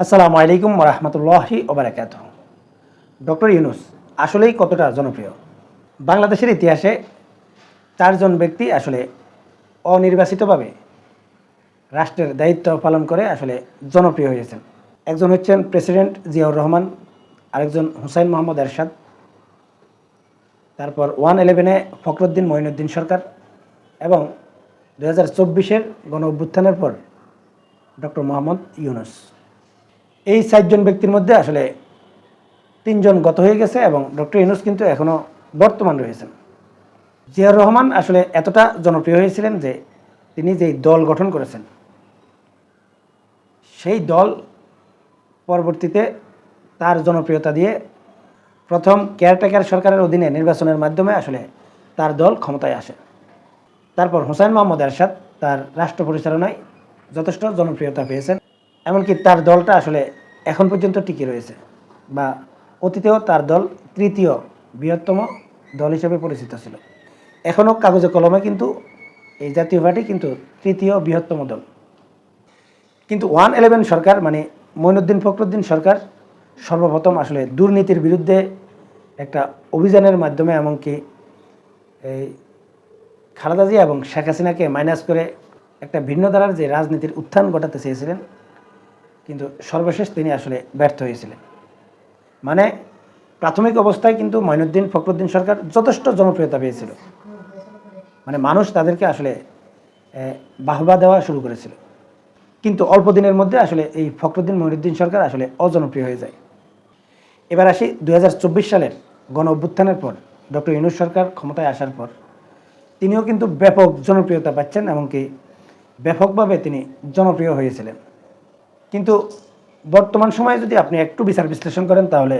আসসালামু আলাইকুম রহমতুল্লাহি ওবরাকাত ডক্টর ইউনুস, আসলেই কতটা জনপ্রিয়? বাংলাদেশের ইতিহাসে চারজন ব্যক্তি আসলে অনির্বাচিতভাবে রাষ্ট্রের দায়িত্ব পালন করে আসলে জনপ্রিয় হয়েছেন। একজন হচ্ছেন প্রেসিডেন্ট জিয়াউর রহমান, আরেকজন হুসাইন মোহাম্মদ এরশাদ, তারপর ওয়ান ইলেভেনে ফখরুদ্দিন মঈনুদ্দিন সরকার এবং দু হাজার চব্বিশের গণ অভ্যুত্থানের পর ডক্টর মোহাম্মদ ইউনুস। এই চারজন ব্যক্তির মধ্যে আসলে তিনজন গত হয়ে গেছে এবং ডক্টর ইউনুস কিন্তু এখনও বর্তমান রয়েছেন। জিয়াউর রহমান আসলে এতটা জনপ্রিয় হয়েছিলেন যে তিনি যেই দল গঠন করেছেন, সেই দল পরবর্তীতে তার জনপ্রিয়তা দিয়ে প্রথম কেয়ারটেকার সরকারের অধীনে নির্বাচনের মাধ্যমে আসলে তার দল ক্ষমতায় আসে। তারপর হোসেন মোহাম্মদ এরশাদ তার রাষ্ট্র পরিচালনায় যথেষ্ট জনপ্রিয়তা পেয়েছেন, এমনকি তার দলটা আসলে এখন পর্যন্ত টিকে রয়েছে বা অতীতেও তার দল তৃতীয় বৃহত্তম দল হিসেবে পরিচিত ছিল। এখনও কাগজে কলমে কিন্তু এই জাতীয় পার্টি কিন্তু তৃতীয় বৃহত্তম দল। কিন্তু ওয়ান ইলেভেন সরকার মানে মঈনুদ্দিন ফখরুদ্দিন সরকার সর্বপ্রথম আসলে দুর্নীতির বিরুদ্ধে একটা অভিযানের মাধ্যমে এমনকি এই খালেদা জিয়া এবং শেখ হাসিনাকে মাইনাস করে একটা ভিন্ন ধারার যে রাজনীতির উত্থান ঘটাতে চেয়েছিলেন কিন্তু সর্বশেষ তিনি আসলে ব্যর্থ হয়েছিলেন। মানে প্রাথমিক অবস্থায় কিন্তু মঈনুদ্দিন ফখরুদ্দিন সরকার যথেষ্ট জনপ্রিয়তা পেয়েছিল। মানে মানুষ তাদেরকে আসলে বাহবা দেওয়া শুরু করেছিল। কিন্তু অল্প দিনের মধ্যে আসলে এই ফখরুদ্দিন মঈনুদ্দিন সরকার আসলে অজনপ্রিয় হয়ে যায়। এবার আসি দুহাজার চব্বিশ সালের গণ অভ্যুত্থানের পর, ডক্টর ইনুস সরকার ক্ষমতায় আসার পর। তিনিও কিন্তু ব্যাপক জনপ্রিয়তা পাচ্ছেন এমনকি ব্যাপকভাবে তিনি জনপ্রিয় হয়েছিলেন। কিন্তু বর্তমান সময়ে যদি আপনি একটু বিচার বিশ্লেষণ করেন, তাহলে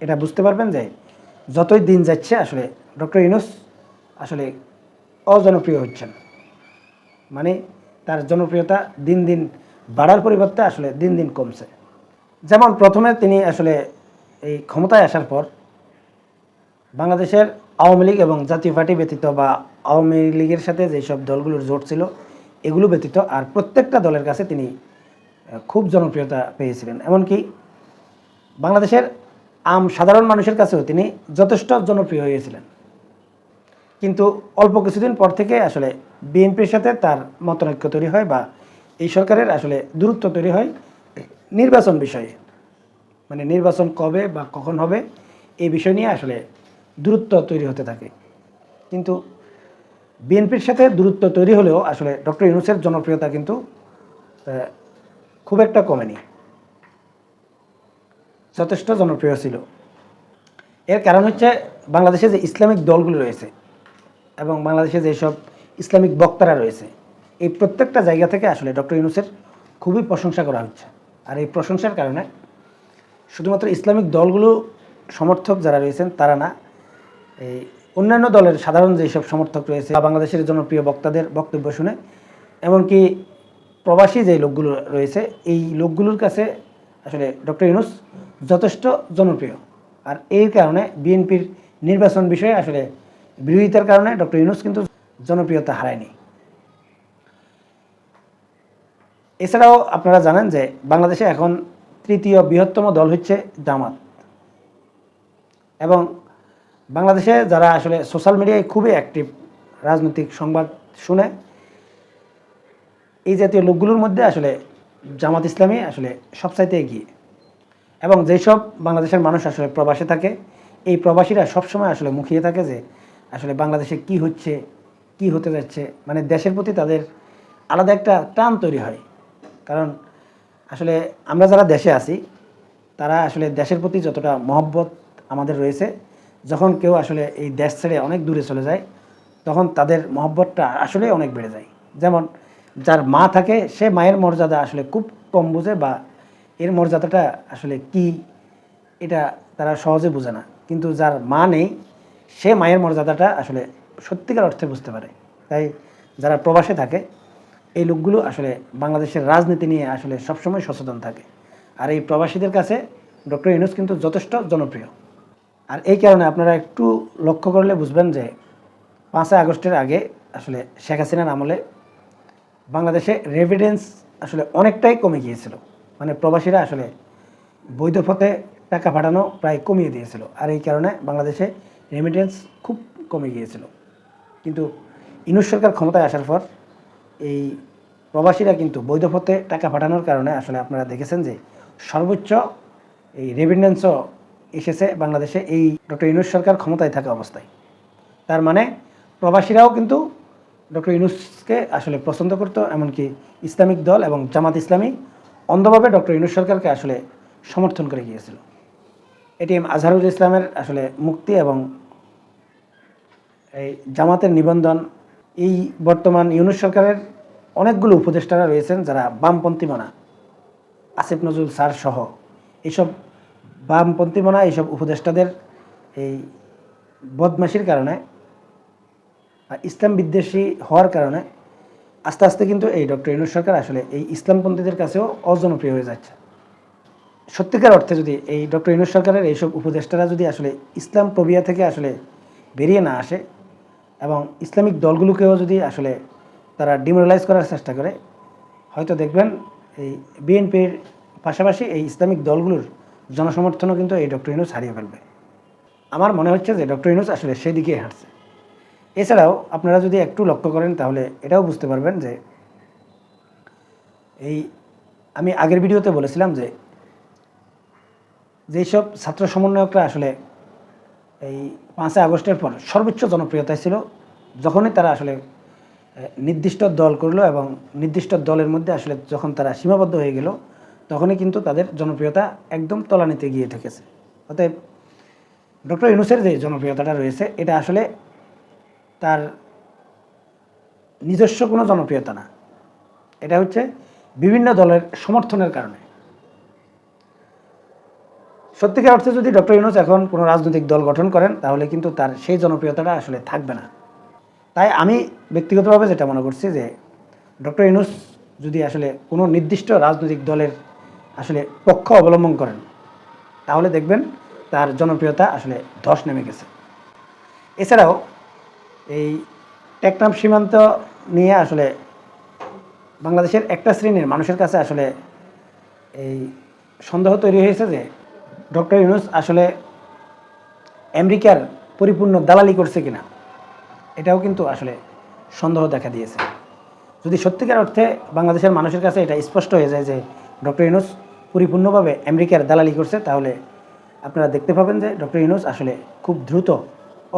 এটা বুঝতে পারবেন যে যতই দিন যাচ্ছে, আসলে ডক্টর ইনুস আসলে অজনপ্রিয় হচ্ছেন। মানে তার জনপ্রিয়তা দিন দিন বাড়ার পরিবর্তে আসলে দিন দিন কমছে। যেমন প্রথমে তিনি আসলে এই ক্ষমতায় আসার পর বাংলাদেশের আওয়ামী লীগ এবং জাতীয় পার্টি ব্যতীত বা আওয়ামী লীগের সাথে যেসব দলগুলোর জোট ছিল, এগুলো ব্যতীত আর প্রত্যেকটা দলের কাছে তিনি খুব জনপ্রিয়তা পেয়েছিলেন। এমনকি বাংলাদেশের আম সাধারণ মানুষের কাছেও তিনি যথেষ্ট জনপ্রিয় হয়েছিলেন। কিন্তু অল্প কিছুদিন পর থেকে আসলে বিএনপির সাথে তার মতনৈক্য তৈরি হয় বা এই সরকারের আসলে দূরত্ব তৈরি হয় নির্বাচন বিষয়ে। মানে নির্বাচন কবে বা কখন হবে এই বিষয় নিয়ে আসলে দূরত্ব তৈরি হতে থাকে। কিন্তু বিএনপির সাথে দূরত্ব তৈরি হলেও আসলে ডক্টর ইউনুসের জনপ্রিয়তা কিন্তু খুব একটা কমেনি। যথেষ্ট জনপ্রিয় ছিল। এর কারণ হচ্ছে বাংলাদেশে যে ইসলামিক দলগুলো রয়েছে এবং বাংলাদেশে যেসব ইসলামিক বক্তারা রয়েছে, এই প্রত্যেকটা জায়গা থেকে আসলে ডক্টর ইউনুসের খুবই প্রশংসা করা হচ্ছে। আর এই প্রশংসার কারণে শুধুমাত্র ইসলামিক দলগুলো সমর্থক যারা রয়েছেন তারা না, এই অন্যান্য দলের সাধারণ যেসব সমর্থক রয়েছে বাংলাদেশের জনপ্রিয় বক্তাদের বক্তব্য শুনে, এমনকি প্রবাসী যে লোকগুলো রয়েছে, এই লোকগুলোর কাছে আসলে ডক্টর ইউনুস যথেষ্ট জনপ্রিয়। আর এই কারণে বিএনপির নির্বাচন বিষয়ে আসলে বিরোধিতার কারণে ডক্টর ইউনুস কিন্তু জনপ্রিয়তা হারায়নি। এছাড়াও আপনারা জানেন যে বাংলাদেশে এখন তৃতীয় বৃহত্তম দল হচ্ছে জামাত। এবং বাংলাদেশে যারা আসলে সোশ্যাল মিডিয়ায় খুবই অ্যাক্টিভ রাজনৈতিক সংবাদ শুনে এই জাতীয় লোকগুলোর মধ্যে আসলে জামাত ইসলামী আসলে সবচাইতে এগিয়ে। এবং যেসব বাংলাদেশের মানুষ আসলে প্রবাসে থাকে, এই প্রবাসীরা সবসময় আসলে মুখিয়ে থাকে যে আসলে বাংলাদেশে কি হচ্ছে, কি হতে যাচ্ছে। মানে দেশের প্রতি তাদের আলাদা একটা টান তৈরি হয়। কারণ আসলে আমরা যারা দেশে আছি, তারা আসলে দেশের প্রতি যতটা মহব্বত আমাদের রয়েছে, যখন কেউ আসলে এই দেশ ছেড়ে অনেক দূরে চলে যায়, তখন তাদের মহব্বতটা আসলে অনেক বেড়ে যায়। যেমন যার মা থাকে, সে মায়ের মর্যাদা আসলে খুব কম বোঝে বা এর মর্যাদাটা আসলে কি, এটা তারা সহজে বোঝে না। কিন্তু যার মা নেই, সে মায়ের মর্যাদাটা আসলে সত্যিকার অর্থে বুঝতে পারে। তাই যারা প্রবাসে থাকে, এই লোকগুলো আসলে বাংলাদেশের রাজনীতি নিয়ে আসলে সবসময় সচেতন থাকে। আর এই প্রবাসীদের কাছে ডক্টর ইউনুস কিন্তু যথেষ্ট জনপ্রিয়। আর এই কারণে আপনারা একটু লক্ষ্য করলে বুঝবেন যে পাঁচই আগস্টের আগে আসলে শেখ হাসিনার আমলে বাংলাদেশে রেভিডেন্স আসলে অনেকটাই কমে গিয়েছিল। মানে প্রবাসীরা আসলে বৈধ পথে টাকা পাঠানো প্রায় কমিয়ে দিয়েছিল। আর এই কারণে বাংলাদেশে রেমিটেন্স খুব কমে গিয়েছিল। কিন্তু ইনুস সরকার ক্ষমতায় আসার পর এই প্রবাসীরা কিন্তু বৈধ পথে টাকা পাঠানোর কারণে আসলে আপনারা দেখেছেন যে সর্বোচ্চ এই রেমিটেন্সও এসেছে বাংলাদেশে এই ডক্টর ইনুস সরকার ক্ষমতায় থাকা অবস্থায়। তার মানে প্রবাসীরাও কিন্তু ডক্টর ইউনুসকে আসলে পছন্দ করতো, এমনকি ইসলামিক দল এবং জামাত ইসলামী অন্ধভাবে ডক্টর ইনুস সরকারকে আসলে সমর্থন করে গিয়েছিল। এটিএম আজহারুল ইসলামের আসলে মুক্তি এবং এই জামাতের নিবন্ধন, এই বর্তমান ইউনুস সরকারের অনেকগুলো উপদেষ্টারা রয়েছেন যারা বামপন্থী মনা, আসিফ নজরুল স্যার সহ। এইসব বামপন্থী মনা, এইসব উপদেষ্টাদের এই বদমাসির কারণে ইসলাম বিদ্বেষী হওয়ার কারণে আস্তে আস্তে কিন্তু এই ডক্টর ইউনুস সরকার আসলে এই ইসলামপন্থীদের কাছেও অজনপ্রিয় হয়ে যাচ্ছে। সত্যিকার অর্থে যদি এই ডক্টর ইউনুস সরকারের এইসব উপদেষ্টারা যদি আসলে ইসলাম প্রবিয়া থেকে আসলে বেরিয়ে না আসে এবং ইসলামিক দলগুলোকেও যদি আসলে তারা ডিমোরালাইজ করার চেষ্টা করে, হয়তো দেখবেন এই বিএনপির পাশাপাশি এই ইসলামিক দলগুলোর জনসমর্থনও কিন্তু এই ডক্টর ইনুস হারিয়ে ফেলবে। আমার মনে হচ্ছে যে ডক্টর ইনুস আসলে সেই দিকেই হাঁটছে। এছাড়াও আপনারা যদি একটু লক্ষ্য করেন তাহলে এটাও বুঝতে পারবেন যে এই আমি আগের ভিডিওতে বলেছিলাম যে যেসব ছাত্র সমন্বয়করা আসলে এই পাঁচই আগস্টের পর সর্বোচ্চ জনপ্রিয়তায় ছিল, যখনই তারা আসলে নির্দিষ্ট দল করল এবং নির্দিষ্ট দলের মধ্যে আসলে যখন তারা সীমাবদ্ধ হয়ে গেল, তখনই কিন্তু তাদের জনপ্রিয়তা একদম তলানিতে গিয়ে ঠেকেছে। অতএব ডক্টর ইউনুসের যে জনপ্রিয়তাটা রয়েছে, এটা আসলে তার নিজস্ব কোনো জনপ্রিয়তা না। এটা হচ্ছে বিভিন্ন দলের সমর্থনের কারণে। সত্যিকার অর্থে যদি ডক্টর ইউনুস এখন কোনো রাজনৈতিক দল গঠন করেন, তাহলে কিন্তু তার সেই জনপ্রিয়তাটা আসলে থাকবে না। তাই আমি ব্যক্তিগতভাবে যেটা মনে করছি যে, ডক্টর ইউনুস যদি আসলে কোনো নির্দিষ্ট রাজনৈতিক দলের আসলে পক্ষ অবলম্বন করেন, তাহলে দেখবেন তার জনপ্রিয়তা আসলে ধস নেমে গেছে। এছাড়াও এই টেকনাম সীমান্ত নিয়ে আসলে বাংলাদেশের একটা শ্রেণির মানুষের কাছে আসলে এই সন্দেহ তৈরি হয়েছে যে ডক্টর ইউনুস আসলে আমেরিকার পরিপূর্ণ দালালি করছে কিনা, এটাও কিন্তু আসলে সন্দেহ দেখা দিয়েছে। যদি সত্যিকার অর্থে বাংলাদেশের মানুষের কাছে এটা স্পষ্ট হয়ে যায় যে ডক্টর ইউনুস পরিপূর্ণভাবে আমেরিকার দালালি করছে, তাহলে আপনারা দেখতে পাবেন যে ডক্টর ইউনুস আসলে খুব দ্রুত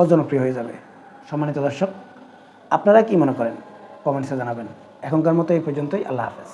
অজনপ্রিয় হয়ে যাবে। সম্মানিত দর্শক আপনারা কি মনে করেন? কমেন্টসে জানাবেন। এখনকার মতো এই পর্যন্তই আল্লাহ হাফেজ।